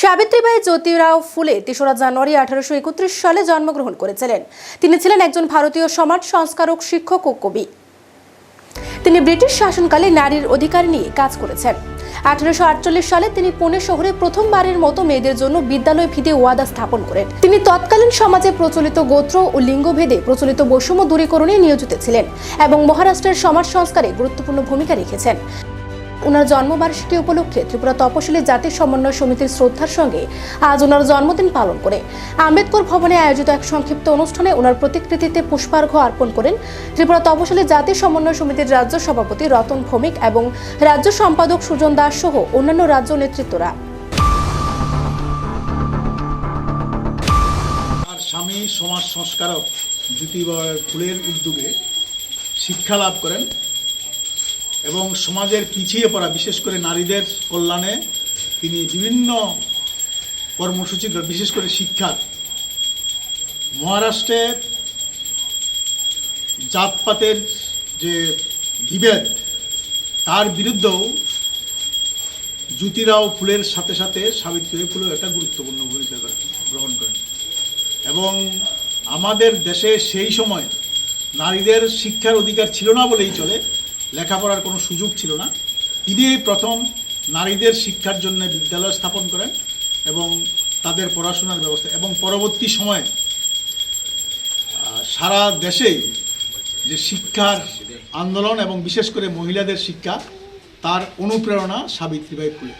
সাবিত্রীবাই জ্যোতিরাও ফুলে তেসরা জানুয়ারি আঠারোশো একত্রিশ সালে জন্মগ্রহণ করেছিলেন। তিনি ছিলেন একজন ভারতীয় সমাজ সংস্কারক, শিক্ষক ও কবি। তিনি ব্রিটিশ শাসনকালে নারীর অধিকার নিয়ে কাজ করেছেন। আঠারোশো আটচল্লিশ সালে তিনি পুনে শহরে প্রথমবারের মতো মেয়েদের জন্য বিদ্যালয় ভিদে ওয়াদা স্থাপন করেন। তিনি তৎকালীন সমাজে প্রচলিত গোত্র ও লিঙ্গভেদে প্রচলিত বৈষম্য দূরীকরণে নিয়োজিত ছিলেন এবং মহারাষ্ট্রের সমাজ সংস্কারে গুরুত্বপূর্ণ ভূমিকা রেখেছেন। ওনার জন্মবার্ষিকী উপলক্ষে ত্রিপুরা তপশিলি জাতি সমন্বয় সমিতির শ্রদ্ধার সঙ্গে আজ ওনার জন্মদিন পালন করে। আম্বেদকর ভবনে আয়োজিত এক সংক্ষিপ্ত অনুষ্ঠানে ওনার প্রতিকৃতিতে পুষ্পার্ঘ অর্পণ করেন ত্রিপুরা তপশিলি জাতি সমন্বয় সমিতির রাজ্য সভাপতি রতন ভৌমিক এবং রাজ্য সম্পাদক সুজন দাস সহ অন্যান্য রাজ্য নেতৃত্বরা। স্বামী সমাজ সংস্কারক জ্যোতিবাই ফুলের উদ্যোগে শিক্ষা লাভ করেন। এবং সমাজের পিছিয়ে পড়া, বিশেষ করে নারীদের কল্যাণে তিনি বিভিন্ন কর্মসূচি বিশেষ করে শিক্ষার মহারাষ্ট্রের জাতপাতের যে বিভেদ, তার বিরুদ্ধেও জ্যোতিরাও ফুলের সাথে সাথে সাবিত্রী ফুলেও একটা গুরুত্বপূর্ণ ভূমিকা গ্রহণ করেন। এবং আমাদের দেশে সেই সময় নারীদের শিক্ষার অধিকার ছিল না বলেই চলে। লেখাপড়ার কোনো সুযোগ ছিল না। তিনি প্রথম নারীদের শিক্ষার জন্য বিদ্যালয় স্থাপন করেন এবং তাদের পড়াশোনার ব্যবস্থা এবং পরবর্তী সময়ে সারা দেশেই যে শিক্ষার আন্দোলন এবং বিশেষ করে মহিলাদের শিক্ষা, তার অনুপ্রেরণা সাবিত্রীবাই ফুলে।